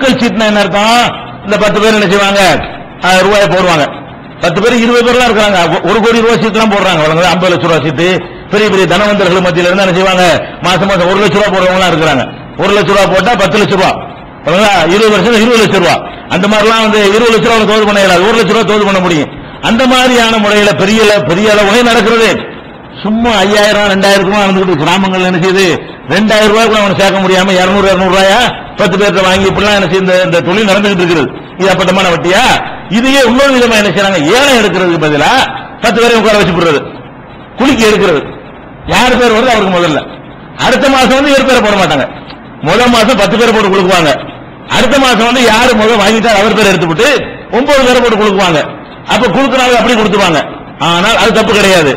குழுக்கள் சீட்னா என்ன அர்த்தம்? இந்த பத்து பேர் என்ன செய்வாங்க? ஆயிரம் ரூபாய் போடுவாங்க. பத்து பேர் இருபது பேர்லாம் இருக்கிறாங்க. ஒரு கோடி ரூபாய் சீட்லாம் போடுறாங்க. வழங்க ஐம்பது லட்ச ரூபாய் சீட்டு. பெரிய பெரிய தனவந்தர்கள் மத்தியில் இருந்து என்ன செய்வாங்க? மாசம் மாசம் ஒரு லட்ச ரூபாய் போடுறவங்களாம் இருக்கிறாங்க. ஒரு லட்ச ரூபாய் போட்டா பத்து லட்ச ரூபாய். இருபது வருஷம் இருபது லட்ச ரூபாய். அந்த மாதிரிலாம் வந்து இருபது லட்ச ரூபாய் தோது பண்ண இயலாது. ஒரு லட்ச ரூபாய் தோது பண்ண முடியும். அந்த மாதிரியான முறையில பெரிய பெரிய அளவு நடக்கிறது. சும்மா ஐயாயிரம் ரெண்டாயிரம் ரூபாய் நடந்துக்கிட்டு கிராமங்கள் என்ன செய்யுது ரெண்டாயிரம் ரூபாய் கூட அவனை சேர்க்க முடியாம இருநூறு இருநூறு ரூபாயா? பத்து பேர்த்த வாங்கி இப்படிலாம் என்ன செய்யுது இந்த- தொழில் நடந்துகிட்டு இருக்கிறது இது அப்பட்டமான வட்டியா? இதையே இன்னொரு விதமா என்ன செய்யறாங்க ஏழை எடுக்கிறதுக்கு பதிலா பத்து பேரை உட்கார வச்சு போடுறது குளிக்க எடுக்கிறது. யார் பேர் வருது? அவருக்கு முதல்ல. அடுத்த மாசம் வந்து ஏழு பேரை போட மாட்டாங்க. முதல் மாசம் பத்து பேர் போட்டு கொடுக்குவாங்க அடுத்த மாசம் வந்து யாரு முதல் வாங்கிட்டார் அவர் பேர் எடுத்துவிட்டு ஒன்பது பேரை போட்டு கொடுக்குவாங்க அப்ப கொடுக்கறாங்க அப்படி கொடுத்துவாங்க ஆனால் அது தப்பு கிடையாது.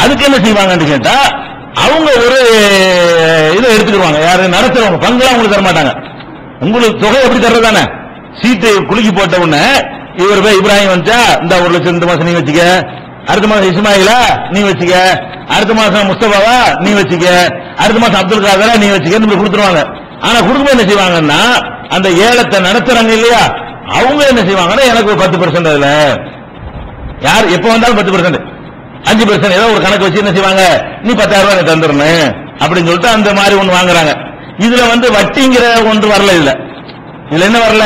அதுக்கு என்ன செய்வாங்கன்னு கேட்டா அவங்க ஒரு இதை எடுத்துக்கிடுவாங்க. யாரு நடத்துறவங்க பங்குலாம் உங்களுக்கு தர மாட்டாங்க உங்களுக்கு தொகை எப்படி தர்றதானே சீட்டு குலுக்கி போட்ட உடனே இவர் போய் இப்ராஹிம் வந்துச்சா இந்த ஒரு லட்சம் இந்த மாசம் நீ வச்சுக்க. அடுத்த மாசம் இஸ்மாயிலா நீ வச்சுக்க. அடுத்த மாசம் முஸ்தபாவா நீ வச்சுக்க. அடுத்த மாசம் அப்துல் காதரா நீ வச்சுக்க. நம்ம கொடுத்துருவாங்க. ஆனா குடும்பம் என்ன செய்வாங்கன்னா அந்த ஏலத்தை நடத்துறாங்க இல்லையா? அவங்க என்ன செய்வாங்கன்னா எனக்கு பத்து பர்சன்ட் அதுல. யார் எப்ப வந்தாலும் பத்து பர்சன்ட் அஞ்சு பெர்சென்ட் ஏதோ ஒரு கணக்கு வச்சு என்ன செய்வாங்க? நீ பத்தாயிரம் ரூபாய் எனக்கு தந்துடணும் அப்படின்னு சொல்லிட்டு அந்த மாதிரி ஒன்று வாங்குறாங்க. இதுல வந்து வட்டிங்கிற ஒன்று வரல இதுல. இதுல என்ன வரல?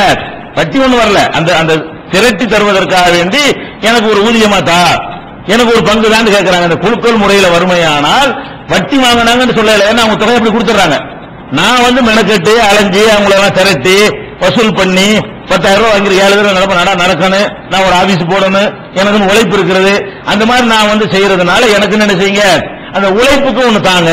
வட்டி ஒன்று வரல. அந்த அந்த திரட்டி தருவதற்காக வேண்டி எனக்கு ஒரு ஊதியமா தா. எனக்கு ஒரு பங்கு தான் கேட்கிறாங்க அந்த குழுக்கள் முறையில வறுமையானால் வட்டி வாங்கினாங்கன்னு சொல்லல. ஏன்னா அவங்க தொகை அப்படி கொடுத்துறாங்க நான் வந்து மெனக்கெட்டு அலைஞ்சு அவங்களெல்லாம் திரட்டி வசூல் பண்ணி பத்தாயிரம் ரூபாய் வாங்கி ஏழு தடவை நடப்ப நட நடக்கணும். நான் ஒரு ஆபீஸ் போடணும். எனக்கு உழைப்பு இருக்கிறது அந்த மாதிரி நான் வந்து செய்யறதுனால எனக்கு என்ன செய்யுங்க? அந்த உழைப்புக்கு ஒண்ணு தாங்க.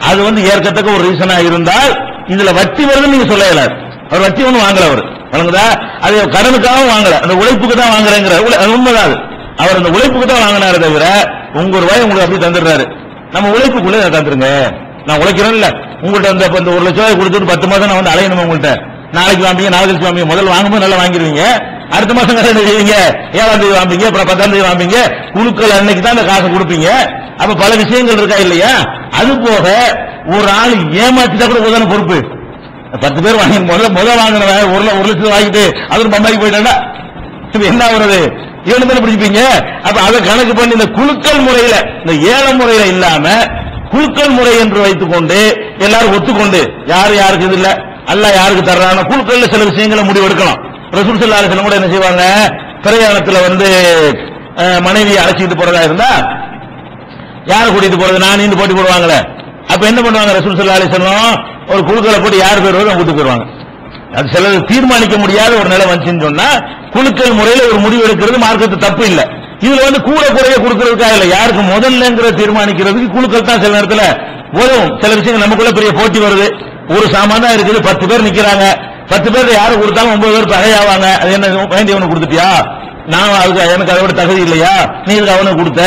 அது வந்து ஏற்கத்தக்க ஒரு ரீசனா இருந்தால் இதுல வட்டி வருதுன்னு நீங்க சொல்லல. அவர் வட்டி ஒண்ணு வாங்கல அவர். வழங்குதா? அது கடனுக்காகவும் வாங்கல. அந்த உழைப்புக்கு தான் வாங்குறேங்கிற உண்மைதான். அவர் அந்த உழைப்புக்கு தான் வாங்கினாரு தவிர உங்க ரூபாய் உங்களுக்கு அப்படி தந்துடுறாரு. நம்ம உழைப்புக்குள்ளே தந்துருங்க. நான் உழைக்கிறோம்ல உங்கள்கிட்ட அந்த ஒரு லட்சம் ரூபாய் கொடுத்துட்டு பத்து மாதம் நான் வந்து அலையணும் உங்கள்கிட்ட நாளைக்கு வாம்பிங்க நாலு கழிச்சு வாம்பிங்க முதல்ல வாங்கும்போது நல்லா வாங்கிடுவீங்க. அடுத்த மாசம் என்ன செய்வீங்க ஏழாம் தேதி வாம்பிங்க அப்புறம் பத்தாம் தேதி வாம்பிங்க குழுக்கள் அன்னைக்கு தான் அந்த காசை கொடுப்பீங்க. அப்ப பல விஷயங்கள் இருக்கா இல்லையா? அது போக ஒரு ஆள் ஏமாத்திட்டா கூட உதாரண பொறுப்பு. பத்து பேர் வாங்கி முதல்ல முதல் வாங்கின ஒரு ஒரு லட்சம் வாங்கிட்டு அவரும் பம்பாய்க்கு போயிட்டாண்டா இப்ப என்ன வருது ஏழு தானே பிடிப்பீங்க. அப்ப அதை கணக்கு பண்ணி இந்த குழுக்கள் முறையில இந்த ஏழை முறையில இல்லாம குழுக்கள் முறை என்று வைத்துக்கொண்டு எல்லாரும் ஒத்துக்கொண்டு யாரு யாருக்கு இது இல்லை அல்ல யாருக்கு தர்றாங்க குழுக்கள்ல சில விஷயங்களை முடிவு எடுக்கலாம் ரசூல் ஸல்லல்லாஹு அலைஹி கூட என்ன செய்வாங்க பிரயாணத்துல வந்து மனைவியை அழைச்சிட்டு போறதா இருந்தா யாரை கூட்டிட்டு போறது? நான் நீந்து போட்டி போடுவாங்களே. அப்ப என்ன பண்ணுவாங்க ரசூல் ஸல்லல்லாஹு அலைஹி ஒரு குழுக்களை போட்டு யார் பேர் வருதோ அவங்க கூட்டு போயிருவாங்க அது சிலர் தீர்மானிக்க முடியாத ஒரு நிலை வந்துச்சுன்னு சொன்னா குழுக்கள் முறையில ஒரு முடிவு எடுக்கிறது மார்க்கத்து தப்பு இல்லை. இதுல வந்து கூட குறைய கொடுக்கறதுக்காக இல்ல. யாருக்கு முதல்லங்கிற தீர்மானிக்கிறதுக்கு குழுக்கள் தான் சில நேரத்தில் உதவும் சில விஷயங்கள் நமக்குள்ள பெரிய போட்டி வருது. ஒரு சாமான் தான் இருக்குது பத்து பேர் நிக்கிறாங்க. பத்து பேர் யாரும் கொடுத்தாலும் ஒன்பது பேர் பகையாவாங்க. அது என்ன வேண்டியவனுக்கு கொடுத்துட்டியா? நான் அதுக்கு எனக்கு அதை விட தகுதி இல்லையா? நீ இதுக்கு அவனுக்கு கொடுத்த.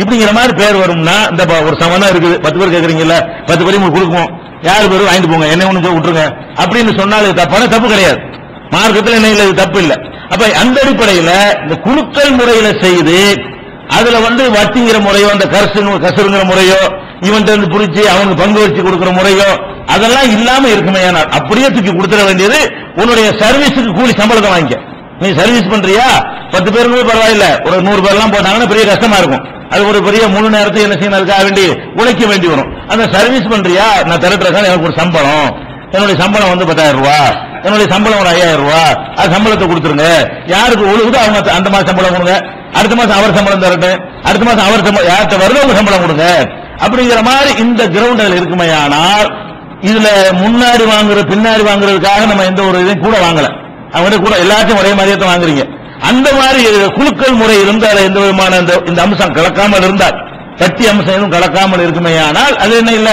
இப்படிங்கிற மாதிரி பேர் வரும்னா இந்த ஒரு சமனா இருக்குது. பத்து பேர் கேட்கறீங்கல்ல பத்து பேரையும் உங்களுக்கு கொடுப்போம் யார் பேரும் வாங்கிட்டு போங்க என்ன ஒண்ணு விட்டுருங்க. அப்படின்னு சொன்னாலும் இது தப்பான தப்பு கிடையாது. மார்க்கத்தில் என்ன இல்லை இது தப்பு இல்லை. அப்ப அந்த அடிப்படையில் இந்த குழுக்கள் முறையில செய்து அதுல வந்து வட்டிங்கிற முறையோ அந்த கரசு கசருங்கிற முறையோ இவன் இருந்து புடிச்சு அவனுக்கு பங்கு வச்சு கொடுக்கிற முறையோ அதெல்லாம் இல்லாம இருக்குமே அப்படியே தூக்கி கொடுத்துட வேண்டியது உன்னுடைய சர்வீஸுக்கு கூலி சம்பளத்தை வாங்கிக்க. நீ சர்வீஸ் பண்றியா? பத்து பேருக்கு பரவாயில்ல. ஒரு நூறு பேர்லாம் போட்டாங்கன்னா பெரிய கஷ்டமா இருக்கும். அது ஒரு பெரிய முழு நேரத்தை என்ன செய்யணும்? வேண்டி உழைக்க வேண்டி வரும். அந்த சர்வீஸ் பண்றியா? நான் திரட்டுறதுக்காக எனக்கு ஒரு சம்பளம். என்னுடைய சம்பளம் வந்து பத்தாயிரம் ரூபா. என்னுடைய சம்பளம் ஒரு ஐயாயிரம் ரூபா. அது சம்பளத்தை கொடுத்துருங்க. யாருக்கு ஒழுகுதோ அவங்க அந்த மாசம் சம்பளம் கொடுங்க. அடுத்த மாசம் அவர் சம்பளம் தரட்டும். அடுத்த மாசம் அவர் சம்பளம் யார்கிட்ட வருதோ அவங்க சம்பளம் கொடுங்க. அப்படிங்கிற மாதிரி இந்த கிரவுண்ட் இருக்குமையானால் இருக்குமே இதுல முன்னாடி வாங்குறது பின்னாடி வாங்குறதுக்காக நம்ம எந்த ஒரு இதையும் கூட வாங்கல. அவங்க கூட எல்லாத்தையும் ஒரே மாதிரியே தான் வாங்குறீங்க. அந்த மாதிரி குழுக்கள் முறை இருந்தால் எந்த விதமான இந்த இந்த அம்சம் கலக்காமல் இருந்தால் சக்தி அம்சம் எதுவும் கலக்காமல் இருக்குமே ஆனால் அது என்ன இல்ல.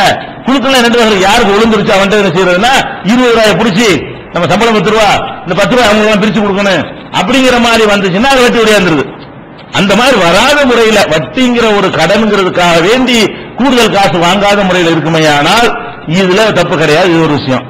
குழுக்கள் ரெண்டு வகை யாருக்கு ஒழுந்துருச்சு அவன் என்ன செய்யறதுன்னா இருபது ரூபாய் பிடிச்சி நம்ம சம்பளம் பத்து ரூபா இந்த பத்து ரூபாய் அவங்க எல்லாம் பிரிச்சு கொடுக்கணும். அப்படிங்கிற மாதிரி வந்துச்சுன்னா அது வெட்டி உடையாந்துருது அந்த மாதிரி வராத முறையில வட்டிங்கிற ஒரு கடன்கிறதுக்காக வேண்டி கூடுதல் காசு வாங்காத முறையில் இருக்குமே ஆனால் இதுல தப்பு கிடையாது இது ஒரு விஷயம்.